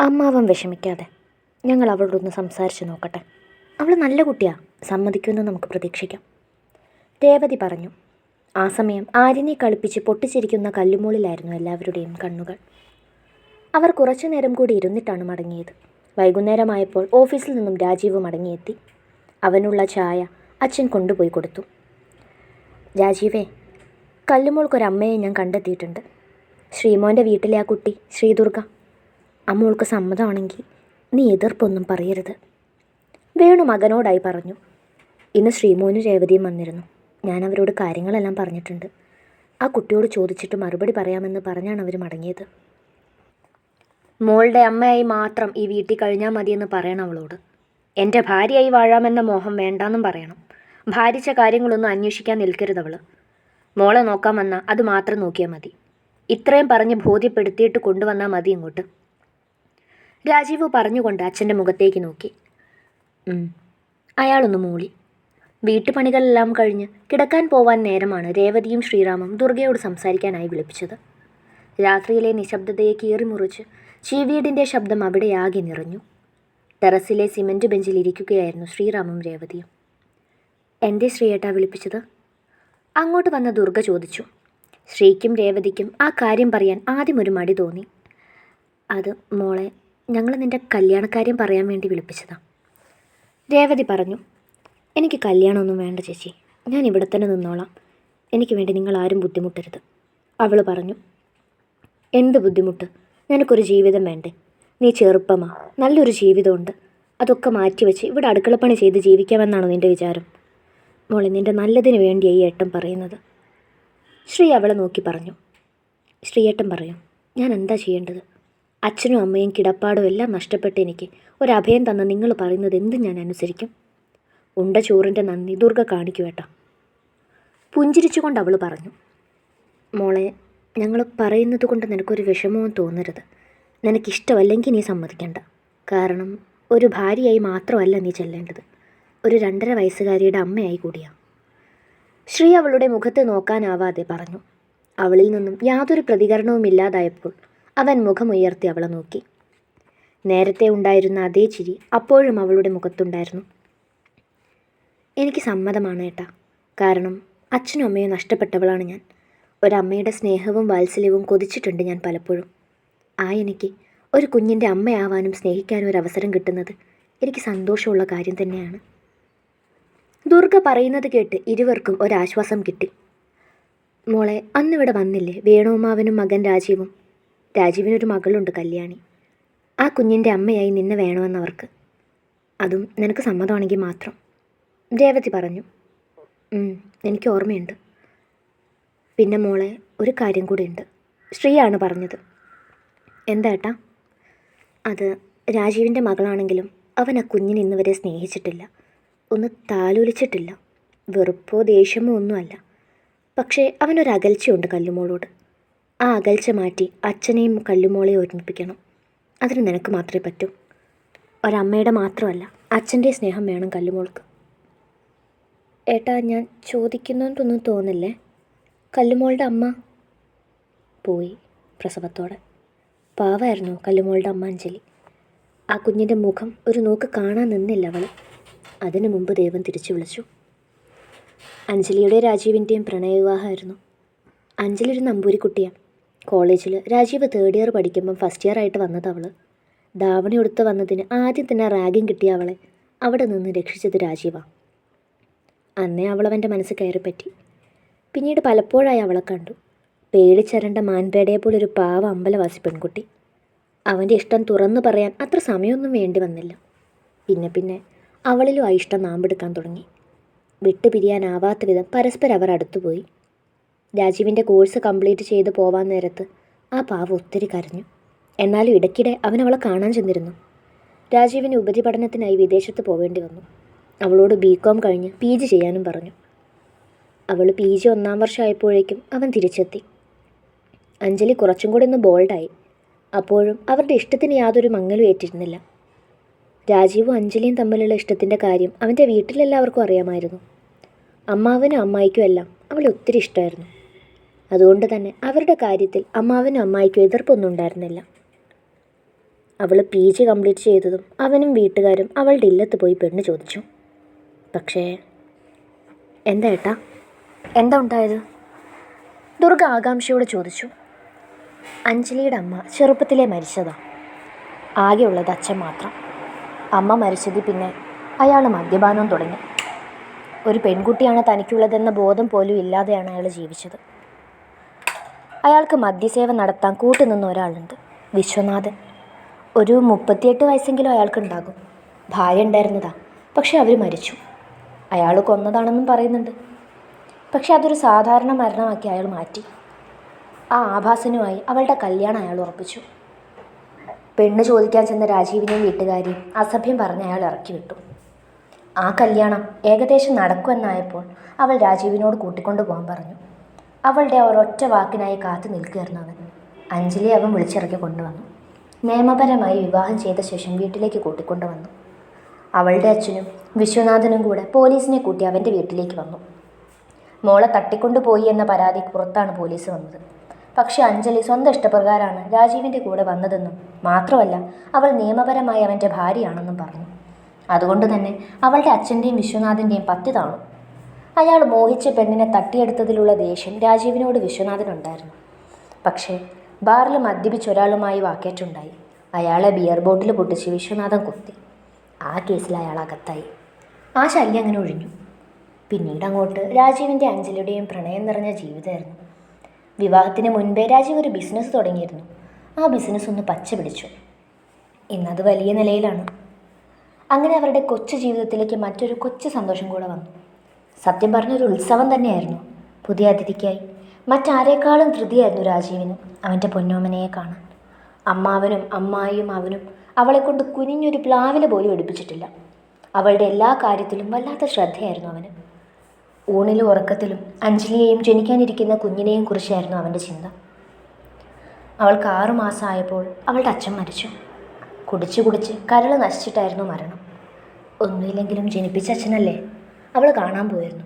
അമ്മാവൻ വിഷമിക്കാതെ ഞങ്ങൾ അവളോടൊന്ന് സംസാരിച്ച് നോക്കട്ടെ. അവൾ നല്ല കുട്ടിയാ സമ്മതിക്കുമെന്ന് നമുക്ക് പ്രതീക്ഷിക്കാം. രേവതി പറഞ്ഞു ആ സമയം ആര്യനെ കളിപ്പിച്ച് പൊട്ടിച്ചിരിക്കുന്ന കല്ലുമൂളിലായിരുന്നു എല്ലാവരുടെയും കണ്ണുകൾ. അവർ കുറച്ചു നേരം കൂടി ഇരുന്നിട്ടാണ് മടങ്ങിയത്. വൈകുന്നേരമായപ്പോൾ ഓഫീസിൽ നിന്നും രാജീവ് മടങ്ങിയെത്തി. അവനുള്ള ചായ അച്ഛൻ കൊണ്ടുപോയി കൊടുത്തു. രാജീവേ കല്ലുമോൾക്കൊരമ്മയെ ഞാൻ കണ്ടെത്തിയിട്ടുണ്ട്. ശ്രീമോന്റെ വീട്ടിലെ ആ കുട്ടി ശ്രീദുർഗ. അമ്മോൾക്ക് സമ്മതമാണെങ്കിൽ നീ എതിർപ്പൊന്നും പറയരുത്. വേണു മകനോടായി പറഞ്ഞു. ഇന്ന് ശ്രീമോനും രേവതിയും വന്നിരുന്നു. ഞാൻ അവരോട് കാര്യങ്ങളെല്ലാം പറഞ്ഞിട്ടുണ്ട്. ആ കുട്ടിയോട് ചോദിച്ചിട്ട് മറുപടി പറയാമെന്ന് പറഞ്ഞാണ് അവർ മടങ്ങിയത്. മോളുടെ അമ്മയായി മാത്രം ഈ വീട്ടിൽ കഴിഞ്ഞാൽ മതിയെന്ന് പറയണം അവളോട്. എന്റെ ഭാര്യയായി വാഴാമെന്ന മോഹം വേണ്ടാന്നും പറയണം. ഭാരിച്ച കാര്യങ്ങളൊന്നും അന്വേഷിക്കാൻ നിൽക്കരുത് അവൾ മോളെ നോക്കാൻ അത് മാത്രം നോക്കിയാൽ മതി. ഇത്രയും പറഞ്ഞ് ബോധ്യപ്പെടുത്തിയിട്ട് കൊണ്ടുവന്നാൽ മതി ഇങ്ങോട്ട്. രാജീവ് പറഞ്ഞുകൊണ്ട് അച്ഛന്റെ മുഖത്തേക്ക് നോക്കി. അയാളൊന്ന് മൂളി. വീട്ടുപണികളെല്ലാം കഴിഞ്ഞ് കിടക്കാൻ പോവാൻ നേരമാണ് രേവതിയും ശ്രീറാമും ദുർഗയോട് സംസാരിക്കാനായി വിളിപ്പിച്ചത്. രാത്രിയിലെ നിശബ്ദതയെ കീറിമുറിച്ച് ചീവീടിന്റെ ശബ്ദം അവിടെയാകെ നിറഞ്ഞു. ടെറസിലെ സിമന്റ് ബെഞ്ചിൽ ഇരിക്കുകയായിരുന്നു ശ്രീറാമും രേവതിയും. എന്റെ ശ്രീയേട്ട വിളിപ്പിച്ചത്? അങ്ങോട്ട് വന്ന ദുർഗ ചോദിച്ചു. ശ്രീക്കും രേവതിക്കും ആ കാര്യം പറയാൻ ആദ്യം ഒരു മടി തോന്നി. അത് മോളെ ഞങ്ങൾ നിന്റെ കല്യാണക്കാര്യം പറയാൻ വേണ്ടി വിളിപ്പിച്ചതാ. രേവതി പറഞ്ഞു എനിക്ക് കല്യാണമൊന്നും വേണ്ട ചേച്ചി. ഞാൻ ഇവിടെ തന്നെ നിന്നോളാം. എനിക്ക് വേണ്ടി നിങ്ങൾ ആരും ബുദ്ധിമുട്ടരുത്. അവൾ പറഞ്ഞു എന്ത് ബുദ്ധിമുട്ട്? നിനക്കൊരു ജീവിതം വേണ്ടേ? നീ ചെറുപ്പമാ. നല്ലൊരു ജീവിതമുണ്ട്. അതൊക്കെ മാറ്റിവെച്ച് ഇവിടെ അടുക്കളപ്പണി ചെയ്ത് ജീവിക്കാമെന്നാണോ നിന്റെ വിചാരം? മോളെ നിന്റെ നല്ലതിന് വേണ്ടിയായി ഈ ഏട്ടൻ പറയുന്നത്. ശ്രീ അവളെ നോക്കി പറഞ്ഞു ശ്രീയേട്ടൻ പറയും ഞാൻ എന്താ ചെയ്യേണ്ടത്? അച്ഛനും അമ്മയും കിടപ്പാടും എല്ലാം നഷ്ടപ്പെട്ട് എനിക്ക് ഒരഭയം തന്ന നിങ്ങൾ പറയുന്നത് എന്ത് ഞാൻ അനുസരിക്കും. ഉണ്ട ചോറിന്റെ നന്ദി ദുർഗ കാണിക്കൂ ഏട്ടാ. പുഞ്ചിരിച്ചുകൊണ്ട് അവൾ പറഞ്ഞു മോളെ ഞങ്ങൾ പറയുന്നത് കൊണ്ട് നിനക്കൊരു വിഷമവും തോന്നരുത്. നിനക്കിഷ്ടമല്ലെങ്കിൽ നീ സമ്മതിക്കണ്ട. കാരണം ഒരു ഭാര്യയായി മാത്രമല്ല നീ ചെല്ലേണ്ടത്. ഒരു രണ്ടര വയസ്സുകാരിയുടെ അമ്മയായി കൂടിയാ. ശ്രീ അവളുടെ മുഖത്ത് നോക്കാനാവാതെ പറഞ്ഞു അവളിൽ നിന്നും യാതൊരു പ്രതികരണവും ഇല്ലാതായപ്പോൾ അവൻ മുഖമുയർത്തി അവളെ നോക്കി. നേരത്തെ ഉണ്ടായിരുന്ന അതേ ചിരി അപ്പോഴും അവളുടെ മുഖത്തുണ്ടായിരുന്നു. എനിക്ക് സമ്മതമാണ് ഏട്ടാ. കാരണം അച്ഛനും അമ്മയും നഷ്ടപ്പെട്ടവളാണ് ഞാൻ. ഒരമ്മയുടെ സ്നേഹവും വാത്സല്യവും കൊതിച്ചിട്ടുണ്ട് ഞാൻ പലപ്പോഴും. ആ എനിക്ക് ഒരു കുഞ്ഞിന്റെ അമ്മയാവാനും സ്നേഹിക്കാനും ഒരു അവസരം കിട്ടുന്നത് എനിക്ക് സന്തോഷമുള്ള കാര്യം തന്നെയാണ്. ദുർഗ പറയുന്നത് കേട്ട് ഇരുവർക്കും ഒരാശ്വാസം കിട്ടി. മോളെ അന്നിവിടെ വന്നില്ലേ? വേണുമാവനും മകൻ രാജീവും രാജീവിനൊരു മകളുണ്ട് കല്യാണി. ആ കുഞ്ഞിന്റെ അമ്മയായി നിന്നെ വേണമെന്നവർക്ക്. അതും നിനക്ക് സമ്മതമാണെങ്കിൽ മാത്രം. രേവതി പറഞ്ഞു. എനിക്ക് ഓർമ്മയുണ്ട്. പിന്നെ മോളെ ഒരു കാര്യം കൂടിയുണ്ട്. ശ്രീയാണ് പറഞ്ഞത്. എന്താ ഏട്ടാ? അത് രാജീവിന്റെ മകളാണെങ്കിലും അവൻ ആ കുഞ്ഞിനെ ഇന്ന് വരെ സ്നേഹിച്ചിട്ടില്ല. ഒന്ന് താലോലിച്ചിട്ടില്ല. വെറുപ്പോ ദേഷ്യമോ ഒന്നുമല്ല. പക്ഷേ അവനൊരകൽച്ചയുണ്ട് കല്ലുമോളോട്. ആ അകൽച്ച മാറ്റി അച്ഛനെയും കല്ലുമോളെ ഒരുമിപ്പിക്കണം. അതിന് നിനക്ക് മാത്രമേ പറ്റൂ. ഒരമ്മയുടെ മാത്രമല്ല അച്ഛന്റെ സ്നേഹം വേണം കല്ലുമോൾക്ക്. ഏട്ടാ ഞാൻ ചോദിക്കുന്നതൊന്നും തോന്നില്ലേ? കല്ലുമോളുടെ അമ്മ പോയി പ്രസവത്തോടെ. പാവായിരുന്നു കല്ലുമോളുടെ അമ്മ അഞ്ജലി ആ കുഞ്ഞിന്റെ മുഖം ഒരു നോക്ക് കാണാൻ നിന്നില്ല അവൾ. അതിനു മുമ്പ് ദൈവം തിരിച്ചു വിളിച്ചു. അഞ്ജലിയുടെ രാജീവിന്റെയും പ്രണയവിവാഹമായിരുന്നു. അഞ്ജലി ഒരു നമ്പൂരിക്കുട്ടിയാണ്. കോളേജിൽ രാജീവ് തേർഡ് ഇയർ പഠിക്കുമ്പം ഫസ്റ്റ് ഇയർ ആയിട്ട് വന്നത് അവൾ ധാവണി ഉടുത്ത് വന്നതിന് ആദ്യം തന്നെ റാഗിങ് കിട്ടിയ അവളെ. അവിടെ നിന്ന് രക്ഷിച്ചത് രാജീവാണ് അന്നേ അവളവന്റെ മനസ്സ് കയറിപ്പറ്റി. പിന്നീട് പലപ്പോഴായി അവളെ കണ്ടു. പേടിച്ചരണ്ട മാൻപേടയെ പോലെ ഒരു പാവ അമ്പലവാസി പെൺകുട്ടി. അവന്റെ ഇഷ്ടം തുറന്നു പറയാൻ അത്ര സമയമൊന്നും വേണ്ടി വന്നില്ല. പിന്നെ പിന്നെ അവളിലും ആ ഇഷ്ടം നാമ്പെടുക്കാൻ തുടങ്ങി. വിട്ടുപിരിയാനാവാത്ത വിധം പരസ്പരം അവർ അടുത്തുപോയി. രാജീവിന്റെ കോഴ്സ് കംപ്ലീറ്റ് ചെയ്ത് പോവാൻ നേരത്ത് ആ പാവ ഒത്തിരി കരഞ്ഞു. എന്നാലും ഇടയ്ക്കിടെ അവൻ അവളെ കാണാൻ ചെന്നിരുന്നു. രാജീവിന് ഉപരിപഠനത്തിനായി വിദേശത്ത് പോവേണ്ടി വന്നു. അവളോട് ബി കോം കഴിഞ്ഞ് പി ജി ചെയ്യാനും പറഞ്ഞു. അവൾ പി ജി ഒന്നാം വർഷമായപ്പോഴേക്കും അവൻ തിരിച്ചെത്തി. അഞ്ജലി കുറച്ചും കൂടി ഒന്ന് ബോൾഡായി. അപ്പോഴും അവരുടെ ഇഷ്ടത്തിന് യാതൊരു മങ്ങലും ഏറ്റിരുന്നില്ല. രാജീവും അഞ്ജലിയും തമ്മിലുള്ള ഇഷ്ടത്തിന്റെ കാര്യം അവന്റെ വീട്ടിലെല്ലാവർക്കും അറിയാമായിരുന്നു. അമ്മാവനും അമ്മായിക്കും എല്ലാം അവളെ ഒത്തിരി ഇഷ്ടമായിരുന്നു അതുകൊണ്ട് തന്നെ അവരുടെ കാര്യത്തിൽ അമ്മാവനും അമ്മായിക്കും എതിർപ്പൊന്നും ഉണ്ടായിരുന്നില്ല. അവൾ പി ജി കംപ്ലീറ്റ് ചെയ്തതും അവനും വീട്ടുകാരും അവളുടെ ഇല്ലത്ത് പോയി പെണ്ണ് ചോദിച്ചു. പക്ഷേ എന്താ ഏട്ടാ? എന്താ ഉണ്ടായത്? ദുർഗ ആകാംക്ഷയോട് ചോദിച്ചു. അഞ്ജലിയുടെ അമ്മ ചെറുപ്പത്തിലെ മരിച്ചതാ. ആകെയുള്ളത് അച്ഛൻ മാത്രം. അമ്മ മരിച്ചതിൽ പിന്നെ അയാൾ മദ്യപാനം തുടങ്ങി. ഒരു പെൺകുട്ടിയാണ് തനിക്കുള്ളതെന്ന ബോധം പോലും ഇല്ലാതെയാണ് അയാൾ ജീവിച്ചത്. അയാൾക്ക് മദ്യസേവ നടത്താൻ കൂട്ടുനിന്ന ഒരാളുണ്ട് വിശ്വനാഥൻ. ഒരു മുപ്പത്തിയെട്ട് വയസ്സെങ്കിലും അയാൾക്കുണ്ടാകും. ഭാര്യ ഉണ്ടായിരുന്നതാ പക്ഷെ അവർ മരിച്ചു. അയാൾ കൊന്നതാണെന്നും പറയുന്നുണ്ട്. പക്ഷെ അതൊരു സാധാരണ മരണമാക്കി അയാൾ മാറ്റി. ആ ആഭാസനുമായി അവളുടെ കല്യാണം അയാൾ ഉറപ്പിച്ചു. പെണ്ണ് ചോദിക്കാൻ ചെന്ന രാജീവിനെയും വീട്ടുകാരെയും അസഭ്യം പറഞ്ഞ് അയാൾ ഇറക്കി വിട്ടു. ആ കല്യാണം ഏകദേശം നടക്കുമെന്നായപ്പോൾ അവൾ രാജീവിനോട് കൂട്ടിക്കൊണ്ടു പോകാൻ പറഞ്ഞു. അവളുടെ ഒരൊറ്റ വാക്കിനായി കാത്തു നിൽക്കുകയായിരുന്നു അവൻ. അഞ്ജലി അവൻ വിളിച്ചിറക്കി കൊണ്ടുവന്നു. നിയമപരമായി വിവാഹം ചെയ്ത ശേഷം വീട്ടിലേക്ക് കൂട്ടിക്കൊണ്ടുവന്നു. അവളുടെ അച്ഛനും വിശ്വനാഥനും കൂടെ പോലീസിനെ കൂട്ടി അവന്റെ വീട്ടിലേക്ക് വന്നു. മോളെ തട്ടിക്കൊണ്ടുപോയി എന്ന പരാതി പുറത്താണ് പോലീസ് വന്നത്. പക്ഷെ അഞ്ജലി സ്വന്തം ഇഷ്ടപ്രകാരമാണ് രാജീവിന്റെ കൂടെ വന്നതെന്നും മാത്രമല്ല അവൾ നിയമപരമായി അവന്റെ ഭാര്യയാണെന്നും പറഞ്ഞു. അതുകൊണ്ട് തന്നെ അവളുടെ അച്ഛന്റെയും വിശ്വനാഥന്റെയും പത്തി താണു. അയാൾ മോഹിച്ച പെണ്ണിനെ തട്ടിയെടുത്തതിലുള്ള ദേഷ്യം രാജീവിനോട് വിശ്വനാഥനുണ്ടായിരുന്നു. പക്ഷേ ബാറിൽ മദ്യപിച്ച ഒരാളുമായി വാക്കേറ്റുണ്ടായി. അയാളെ ബിയർ ബോട്ടിൽ പൊട്ടിച്ച് വിശ്വനാഥൻ കുത്തി. ആ കേസിൽ അയാൾ അകത്തായി. ആ ശല്യം അങ്ങനെ ഒഴിഞ്ഞു. പിന്നീട് അങ്ങോട്ട് രാജീവിന്റെ അഞ്ജലിയുടെയും പ്രണയം നിറഞ്ഞ ജീവിതമായിരുന്നു. വിവാഹത്തിന് മുൻപേ രാജീവ് ഒരു ബിസിനസ് തുടങ്ങിയിരുന്നു. ആ ബിസിനസ് ഒന്ന് പച്ച പിടിച്ചു. ഇന്നത് വലിയ നിലയിലാണ്. അങ്ങനെ അവരുടെ കൊച്ചു ജീവിതത്തിലേക്ക് മറ്റൊരു കൊച്ചു സന്തോഷം കൂടെ വന്നു. സത്യം പറഞ്ഞൊരു ഉത്സവം തന്നെയായിരുന്നു. പുതിയ അതിഥിക്കായി. മറ്റാരേക്കാളും ധൃതിയായിരുന്നു രാജീവിന് അവന്റെ പൊന്നോമനയെ കാണാൻ. അമ്മാവനും അമ്മായിയും അവനും അവളെ കൊണ്ട് കുനിഞ്ഞൊരു പ്ലാവില പോലും എടുപ്പിച്ചിട്ടില്ല. അവളുടെ എല്ലാ കാര്യത്തിലും വല്ലാത്ത ശ്രദ്ധയായിരുന്നു അവന്. ഊണിലും ഉറക്കത്തിലും അഞ്ജലിയെയും ജനിക്കാനിരിക്കുന്ന കുഞ്ഞിനെയും കുറിച്ചായിരുന്നു അവന്റെ ചിന്ത. അവൾക്ക് ആറുമാസമായപ്പോൾ അവളുടെ അച്ഛൻ മരിച്ചു. കുടിച്ച് കുടിച്ച് കരൾ നശിച്ചിട്ടായിരുന്നു മരണം. ഒന്നുമില്ലെങ്കിലും ജനിപ്പിച്ച അച്ഛനല്ലേ അവൾ കാണാൻ പോയിരുന്നു.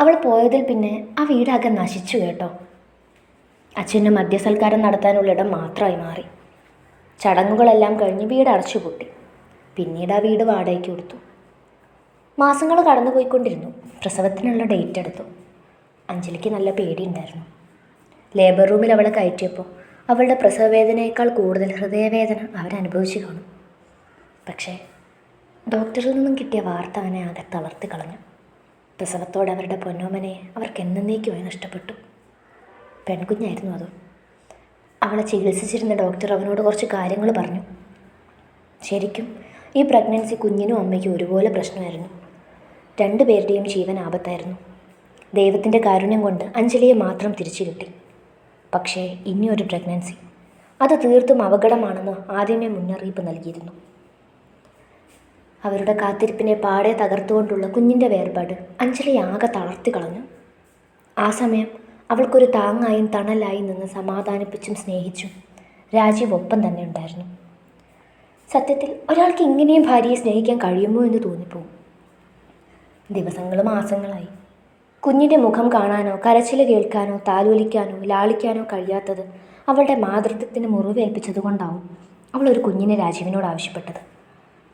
അവൾ പോയതിൽ പിന്നെ ആ വീടാകെ നശിച്ചു കേട്ടോ. അച്ഛന് മദ്യസൽക്കാരം നടത്താനുള്ള ഇടം മാത്രമായി മാറി. ചടങ്ങുകളെല്ലാം കഴിഞ്ഞ് വീട് അടച്ചു അടച്ചുപൂട്ടി പിന്നീട് ആ വീട് വാടകയ്ക്ക് കൊടുത്തു. മാസങ്ങൾ കടന്നുപോയിക്കൊണ്ടിരുന്നു. പ്രസവത്തിനുള്ള ഡേറ്റ് എടുത്തു. അഞ്ജലിക്ക് നല്ല പേടിയുണ്ടായിരുന്നു. ലേബർ റൂമിൽ അവളെ കയറ്റിയപ്പോൾ അവളുടെ പ്രസവവേദനയേക്കാൾ കൂടുതൽ ഹൃദയവേദന അവരനുഭവിച്ചു കാണും. പക്ഷേ ഡോക്ടറിൽ നിന്നും കിട്ടിയ വാർത്ത അവനെ ആകെ തളർത്തി കളഞ്ഞു. പ്രസവത്തോടെ അവരുടെ പൊന്നോമനെ അവർക്ക് എന്നേക്കുമായി നഷ്ടപ്പെട്ടു. പെൺകുഞ്ഞായിരുന്നു അതും. അവളെ ചികിത്സിച്ചിരുന്ന ഡോക്ടർ അവനോട് കുറച്ച് കാര്യങ്ങൾ പറഞ്ഞു. ശരിക്കും ഈ പ്രഗ്നൻസി കുഞ്ഞിനും അമ്മയ്ക്കും ഒരുപോലെ പ്രശ്നമായിരുന്നു. രണ്ടുപേരുടെയും ജീവൻ ആപത്തായിരുന്നു. ദൈവത്തിന്റെ കാരുണ്യം കൊണ്ട് അഞ്ജലിയെ മാത്രം തിരിച്ചു കിട്ടി. പക്ഷേ ഇനിയൊരു പ്രഗ്നൻസി. അത് തീർത്തും അപകടമാണെന്ന് ആദ്യമേ മുന്നറിയിപ്പ് നൽകിയിരുന്നു. അവരുടെ കാത്തിരിപ്പിനെ പാടെ തകർത്തുകൊണ്ടുള്ള കുഞ്ഞിന്റെ വേർപാട് അഞ്ജലി ആകെ തളർത്തി കളഞ്ഞു. ആ സമയം അവൾക്കൊരു താങ്ങായും തണലായും നിന്ന് സമാധാനിപ്പിച്ചും സ്നേഹിച്ചും രാജീവ് ഒപ്പം തന്നെ ഉണ്ടായിരുന്നു. സത്യത്തിൽ ഒരാൾക്ക് ഇങ്ങനെയും ഭാര്യയെ സ്നേഹിക്കാൻ കഴിയുമോ എന്ന് തോന്നിപ്പോവും ദിവസങ്ങൾ മാസങ്ങളായി. കുഞ്ഞിന്റെ മുഖം കാണാനോ കരച്ചിൽ കേൾക്കാനോ താലോലിക്കാനോ ലാളിക്കാനോ കഴിയാത്തത് അവളുടെ മാതൃത്വത്തിന് മുറിവേൽപ്പിച്ചതുകൊണ്ടാവും അവൾ ഒരു കുഞ്ഞിനെ രാജീവിനോട് ആവശ്യപ്പെട്ടത്.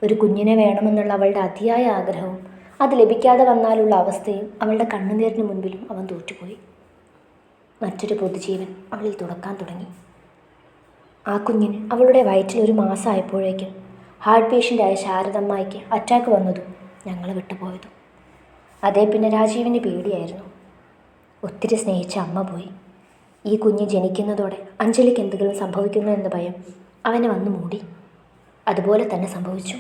ഒരു കുഞ്ഞിനെ വേണമെന്നുള്ള അവളുടെ അതിയായ ആഗ്രഹവും അത് ലഭിക്കാതെ വന്നാലുള്ള അവസ്ഥയും അവളുടെ കണ്ണുനീരിന് മുൻപിലും അവൻ തോറ്റുപോയി. മറ്റൊരു പൊതുജീവൻ അവളിൽ തുടക്കാൻ തുടങ്ങി. ആ കുഞ്ഞിന് അവളുടെ വയറ്റിൽ ഒരു മാസമായപ്പോഴേക്കും ഹാർട്ട് പേഷ്യന്റായ ശാരദമ്മയ്ക്ക് അറ്റാക്ക് വന്നതും ഞങ്ങൾ വിട്ടുപോയതും. അതേ പിന്നെ രാജീവിന് പേടിയായിരുന്നു. ഒത്തിരി സ്നേഹിച്ച അമ്മ പോയി. ഈ കുഞ്ഞ് ജനിക്കുന്നതോടെ അഞ്ജലിക്ക് എന്തെങ്കിലും സംഭവിക്കുന്നു എന്ന ഭയം അവനെ വന്നു മൂടി. അതുപോലെ തന്നെ സംഭവിച്ചു.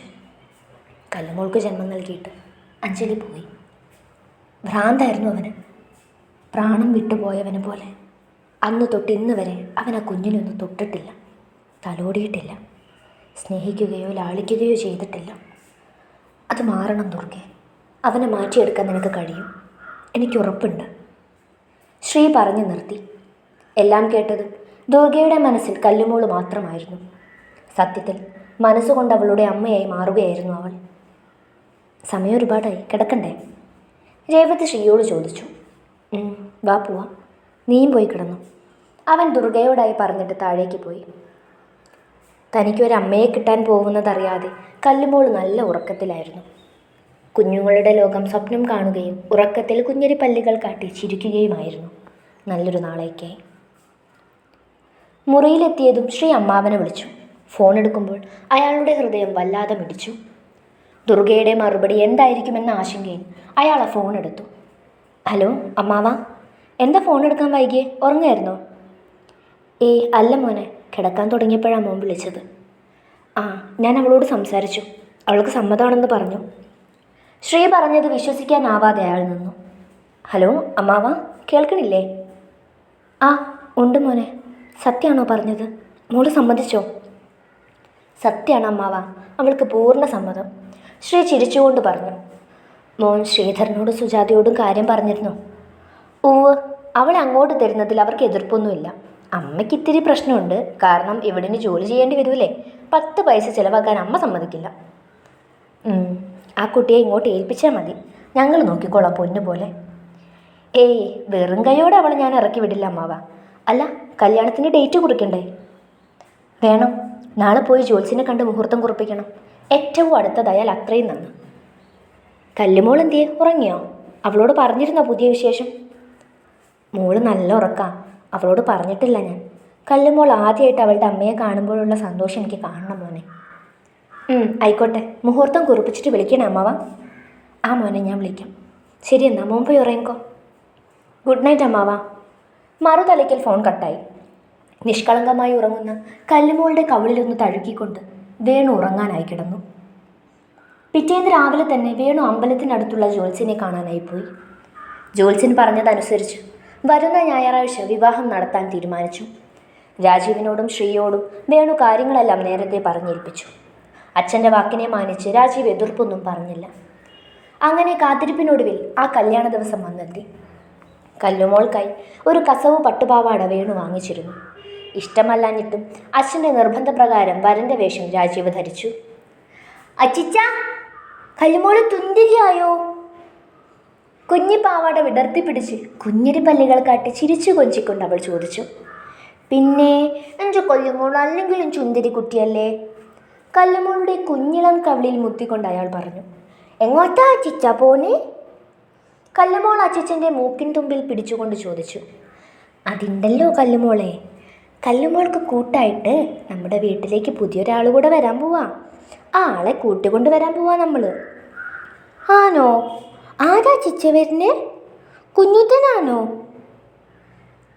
കല്ലുമോൾക്ക് ജന്മം നൽകിയിട്ട് അഞ്ജലി പോയി. ഭ്രാന്തായിരുന്നു അവന്. പ്രാണം വിട്ടുപോയവനെ പോലെ. അന്ന് തൊട്ട് ഇന്ന് വരെ അവൻ ആ കുഞ്ഞിനൊന്നും തൊട്ടിട്ടില്ല. തലോടിയിട്ടില്ല. സ്നേഹിക്കുകയോ ലാളിക്കുകയോ ചെയ്തിട്ടില്ല. അത് മാറണം ദുർഗെ. അവനെ മാറ്റിയെടുക്കാൻ നിനക്ക് കഴിയും. എനിക്ക് ഉറപ്പുണ്ട്. ശ്രീ പറഞ്ഞു നിർത്തി. എല്ലാം കേട്ടതും ദുർഗയുടെ മനസ്സിൽ കല്ലുമോൾ മാത്രമായിരുന്നു. സത്യത്തിൽ മനസ്സുകൊണ്ട് അവളുടെ അമ്മയായി മാറുകയായിരുന്നു അവൾ. സമയം ഒരുപാടായി. കിടക്കണ്ടേ? രേവതി ശ്രീയോട് ചോദിച്ചു. "ഉം, വാ പോവാം. നീയും പോയി കിടന്നു. അവൻ ദുർഗയോടായി പറഞ്ഞിട്ട് താഴേക്ക് പോയി. തനിക്കൊരമ്മയെ കിട്ടാൻ പോകുന്നതറിയാതെ കല്ലുമോൾ നല്ല ഉറക്കത്തിലായിരുന്നു. കുഞ്ഞുങ്ങളുടെ ലോകം സ്വപ്നം കാണുകയും ഉറക്കത്തിൽ കുഞ്ഞരി പല്ലുകൾ കാട്ടി ചിരിക്കുകയുമായിരുന്നു നല്ലൊരു നാളേക്കായി. മുറിയിലെത്തിയതും ശ്രീ അമ്മാവനെ വിളിച്ചു. ഫോൺ എടുക്കുമ്പോൾ അയാളുടെ ഹൃദയം വല്ലാതെ മിടിച്ചു. ദുർഗയുടെ മറുപടി എന്തായിരിക്കുമെന്ന ആശങ്കയിൽ അയാൾ ആ ഫോൺ എടുത്തു ഹലോ അമ്മാവ. എന്താ ഫോൺ എടുക്കാൻ വൈകിയേ? ഉറങ്ങായിരുന്നോ? ഏ അല്ല മോനെ. കിടക്കാൻ തുടങ്ങിയപ്പോഴാണ് മോൻ വിളിച്ചത്. ആ ഞാൻ അവളോട് സംസാരിച്ചു. അവൾക്ക് സമ്മതമാണെന്ന് പറഞ്ഞു. ശ്രീ പറഞ്ഞത് വിശ്വസിക്കാനാവാതെ അയാൾ നിന്നു. ഹലോ അമ്മാവ. കേൾക്കണില്ലേ? ആ ഉണ്ട് മോനെ. സത്യമാണോ പറഞ്ഞത്? മോൾ സമ്മതിച്ചോ? സത്യമാണ് അമ്മാവ. അവൾക്ക് പൂർണ സമ്മതം. ശ്രീ ചിരിച്ചുകൊണ്ട് പറഞ്ഞു. മോൻ ശ്രീധരനോടും സുജാതയോടും കാര്യം പറഞ്ഞിരുന്നു. ഊവ് അവളെ അങ്ങോട്ട് തരുന്നതിൽ അവർക്ക് എതിർപ്പൊന്നുമില്ല. അമ്മയ്ക്ക് ഇത്തിരി പ്രശ്നമുണ്ട്. കാരണം ഇവിടിന് ജോലി ചെയ്യേണ്ടി വരുമല്ലേ പത്ത് പൈസ ചിലവാക്കാൻ അമ്മ സമ്മതിക്കില്ല. ആ കുട്ടിയെ ഇങ്ങോട്ട് ഏൽപ്പിച്ചാൽ മതി. ഞങ്ങൾ നോക്കിക്കോളാം പൊന്നു പോലെ. ഏയ് വെറും കൈയോടെ അവളെ ഞാൻ ഇറക്കി വിടില്ല അമ്മാവ. അല്ല കല്യാണത്തിന് ഡേറ്റ് കുറിക്കണ്ടേ വേണം. നാളെ പോയി ജോത്സ്യനെ കണ്ട് മുഹൂർത്തം കുറിപ്പിക്കണം. ഏറ്റവും അടുത്തതായാൽ അത്രയും നന്ന്. കല്ലുമോൾ എന്തിയെ? ഉറങ്ങിയോ? അവളോട് പറഞ്ഞിരുന്നോ പുതിയ വിശേഷം? മോൾ നല്ല ഉറക്കാം. അവളോട് പറഞ്ഞിട്ടില്ല ഞാൻ. കല്ലുമോൾ ആദ്യമായിട്ട് അവളുടെ അമ്മയെ കാണുമ്പോഴുള്ള സന്തോഷം എനിക്ക് കാണണം മോനെ. ആയിക്കോട്ടെ. മുഹൂർത്തം കുറിപ്പിച്ചിട്ട് വിളിക്കണേ അമ്മാവ. ആ മോനെ ഞാൻ വിളിക്കാം. ശരി എന്നാ മോൻ പോയി ഉറങ്ങിക്കോ. ഗുഡ് നൈറ്റ് അമ്മാവ. മറുതലയ്ക്കൽ ഫോൺ കട്ടായി. നിഷ്കളങ്കമായി ഉറങ്ങുന്ന കല്ലുമോളുടെ കവിളിലൊന്ന് തഴുക്കിക്കൊണ്ട് വേണു ഉറങ്ങാനായി കിടന്നു. പിറ്റേന്ന് രാവിലെ തന്നെ വേണു അമ്പലത്തിനടുത്തുള്ള ജോത്സ്യനെ കാണാനായി പോയി. ജോത്സ്യൻ പറഞ്ഞതനുസരിച്ച് വരുന്ന ഞായറാഴ്ച വിവാഹം നടത്താൻ തീരുമാനിച്ചു. രാജീവിനോടും ശ്രീയോടും വേണു കാര്യങ്ങളെല്ലാം നേരത്തെ പറഞ്ഞേൽപ്പിച്ചു. അച്ഛന്റെ വാക്കിനെ മാനിച്ച് രാജീവ് എതിർപ്പൊന്നും പറഞ്ഞില്ല. അങ്ങനെ കാത്തിരിപ്പിനൊടുവിൽ ആ കല്യാണ ദിവസം വന്നെത്തി. കല്ലുമോൾക്കായി ഒരു കസവ് പട്ടുപാവാട വേണു വാങ്ങിച്ചിരുന്നു. ഇഷ്ടമല്ലാഞ്ഞിട്ടും അച്ഛന്റെ നിർബന്ധപ്രകാരം വരന്റെ വേഷം രാജീവ് ധരിച്ചു. അച്ചിച്ച കല്ലുമോൾ തുന്തിരിയായോ? കുഞ്ഞി പാവാട വിടർത്തി പിടിച്ച് കുഞ്ഞിരി പല്ലുകൾ കാട്ടി ചിരിച്ചു കൊഞ്ചിക്കൊണ്ട് അവൾ ചോദിച്ചു പിന്നെ എന്റെ കൊല്ലുമോൾ അല്ലെങ്കിലും ചുന്തിരി കുട്ടിയല്ലേ? കല്ലുമോളുടെ കുഞ്ഞിളം കവിളിൽ മുത്തിക്കൊണ്ട് അയാൾ പറഞ്ഞു എങ്ങോട്ടാ ചിച്ച പോനെ കല്ലുമോൾ അച്ചച്ചന്റെ മൂക്കിൻ തുമ്പിൽ പിടിച്ചുകൊണ്ട് ചോദിച്ചു അതിണ്ടല്ലോ കല്ലുമോളെ കല്ലുമോൾക്ക് കൂട്ടായിട്ട് നമ്മുടെ വീട്ടിലേക്ക് പുതിയൊരാൾ കൂടെ വരാൻ പോവാ. ആ ആളെ കൂട്ടിക്കൊണ്ട് വരാൻ പോവാ നമ്മൾ ആണോ? ആരാ ചിച്ച വരുന്നേ? കുഞ്ഞുട്ടനാണോ?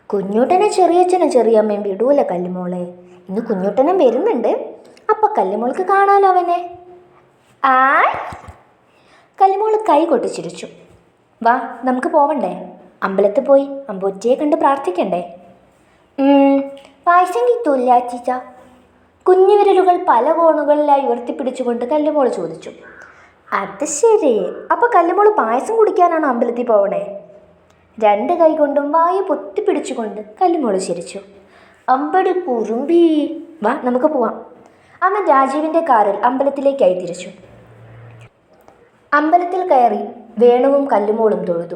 കുഞ്ഞൂട്ടനെ ചെറിയച്ഛനും ചെറിയമ്മയും വിടൂല കല്ലുമോളെ. ഇന്ന് കുഞ്ഞൂട്ടനും വരുന്നുണ്ട്. അപ്പൊ കല്ലുമോൾക്ക് കാണാലോ അവനെ? ആ കല്ലുമോൾ കൈ കൊട്ടിച്ചിരിച്ചു വാ നമുക്ക് പോവണ്ടേ? അമ്പലത്തിൽ പോയി അമ്പൂറ്റിയെ കണ്ട് പ്രാർത്ഥിക്കണ്ടേ? പായസം കിട്ടൂല്ല ചീച്ച കുഞ്ഞു വിരലുകൾ പല കോണുകളിലായി ഉയർത്തിപ്പിടിച്ചുകൊണ്ട് കല്ലുമോൾ ചോദിച്ചു. അത് ശരി. അപ്പോൾ കല്ലുമോൾ പായസം കുടിക്കാനാണോ അമ്പലത്തിൽ പോകണേ രണ്ട് കൈ കൊണ്ടും പൊത്തി പൊത്തിപ്പിടിച്ചുകൊണ്ട് കല്ലുമോൾ ചിരിച്ചു. അമ്പടി കുറുമ്പി. വാ നമുക്ക് പോവാം. അവൻ രാജീവിന്റെ കാറിൽ അമ്പലത്തിലേക്കായി തിരിച്ചു. അമ്പലത്തിൽ കയറി വേണുവും കല്ലുമോളും തൊഴുതു.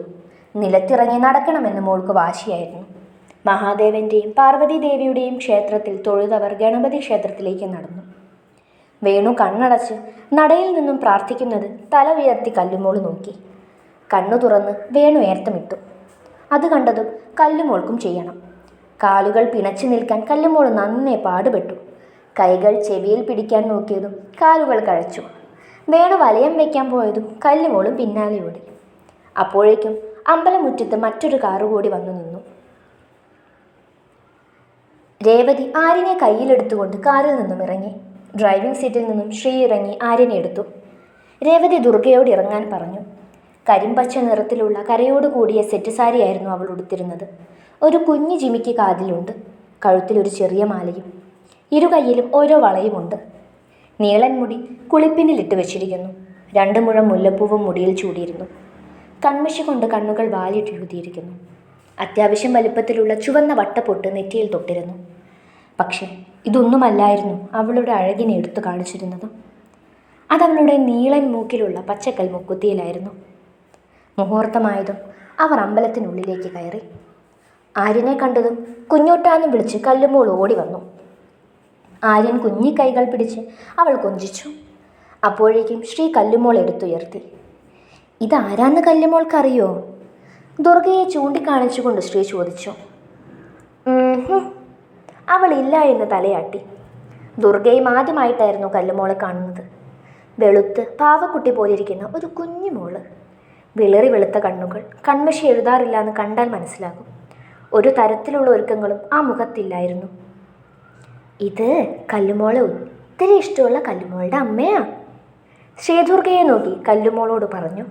നിലത്തിറങ്ങി നടക്കണമെന്ന് മോൾക്ക് വാശിയായിരുന്നു. മഹാദേവന്റെയും പാർവതീദേവിയുടെയും ക്ഷേത്രത്തിൽ തൊഴുതവർ ഗണപതി ക്ഷേത്രത്തിലേക്ക് നടന്നു. വേണു കണ്ണടച്ച് നടയിൽ നിന്നും പ്രാർത്ഥിക്കുന്നത് തല ഉയർത്തി കല്ലുമോൾ നോക്കി. കണ്ണു തുറന്ന് വേണു ഏർത്തമിട്ടു. അത് കണ്ടതും കല്ലുമോൾക്കും ചെയ്യണം. കാലുകൾ പിണച്ചു നിൽക്കാൻ കല്ലുമോൾ നന്നേ പാടുപെട്ടു. കൈകൾ ചെവിയിൽ പിടിക്കാൻ നോക്കിയതും കാലുകൾ കഴച്ചു. വേണു വലയം വയ്ക്കാൻ പോയതും കല്ലുമോളും പിന്നാലെ ഓടി. അപ്പോഴേക്കും അമ്പലമുറ്റത്ത് മറ്റൊരു കാറ് കൂടി വന്നു നിന്നു. രേവതി ആര്യനെ കയ്യിലെടുത്തുകൊണ്ട് കാറിൽ നിന്നും ഇറങ്ങി. ഡ്രൈവിംഗ് സീറ്റിൽ നിന്നും ശ്രീ ഇറങ്ങി ആര്യനെ എടുത്തു. രേവതി ദുർഗയോട് ഇറങ്ങാൻ പറഞ്ഞു. കരിമ്പച്ച നിറത്തിലുള്ള കരയോട് കൂടിയ സെറ്റ് സാരിയായിരുന്നു അവൾ ഉടുത്തിരുന്നത്. ഒരു കുഞ്ഞു ജിമിക്ക് കാതിലുണ്ട്. കഴുത്തിലൊരു ചെറിയ മാലയും. ഇരു കൈയിലും ഓരോ വളയുമുണ്ട്. നീളൻ മുടി കുളിപ്പിനിലിട്ട് വെച്ചിരിക്കുന്നു. രണ്ട് മുഴം മുല്ലപ്പൂവും മുടിയിൽ ചൂടിയിരുന്നു. കൺമഷി കൊണ്ട് കണ്ണുകൾ വാലിട്ടെഴുതിയിരിക്കുന്നു അത്യാവശ്യം വലിപ്പത്തിലുള്ള ചുവന്ന വട്ടപ്പൊട്ട് നെറ്റിയിൽ തൊട്ടിരുന്നു. പക്ഷേ ഇതൊന്നുമല്ലായിരുന്നു അവളുടെ അഴകിനെ എടുത്തു കാണിച്ചിരുന്നത്. അതവളുടെ നീളൻ മൂക്കിലുള്ള പച്ചക്കൽ മുക്കുത്തിയിലായിരുന്നു. മുഹൂർത്തമായതും അവർ അമ്പലത്തിനുള്ളിലേക്ക് കയറി. ആര്യനെ കണ്ടതും കുഞ്ഞോട്ടാന്ന് വിളിച്ച് കല്ലുമോൾ ഓടി വന്നു. ആര്യൻ കുഞ്ഞി കൈകൾ പിടിച്ച് അവൾ കൊഞ്ചിച്ചു. അപ്പോഴേക്കും ശ്രീ കല്ലുമോൾ എടുത്തുയർത്തി. ഇതാരാന്ന് കല്ലുമോൾക്കറിയോ? ദുർഗയെ ചൂണ്ടിക്കാണിച്ചുകൊണ്ട് ശ്രീ ചോദിച്ചു. ഇല്ല എന്ന് തലയാട്ടി. ദുർഗയും ആദ്യമായിട്ടായിരുന്നു കല്ലുമോളെ കാണുന്നത്. വെളുത്ത് പാവക്കുട്ടി പോലിരിക്കുന്ന ഒരു കുഞ്ഞു മോൾ വിളറി വെളുത്ത കണ്ണുകൾ കൺമഷി എഴുതാറില്ല എന്ന് കണ്ടാൽ മനസ്സിലാകും. ഒരു തരത്തിലുള്ള ഒരുക്കങ്ങളും ആ മുഖത്തില്ലായിരുന്നു. ഇത് കല്ലുമോളെ ഒത്തിരി ഇഷ്ടമുള്ള കല്ലുമോളുടെ അമ്മയാ. ശ്രീദുർഗയെ നോക്കി കല്ലുമോളോട് പറഞ്ഞു.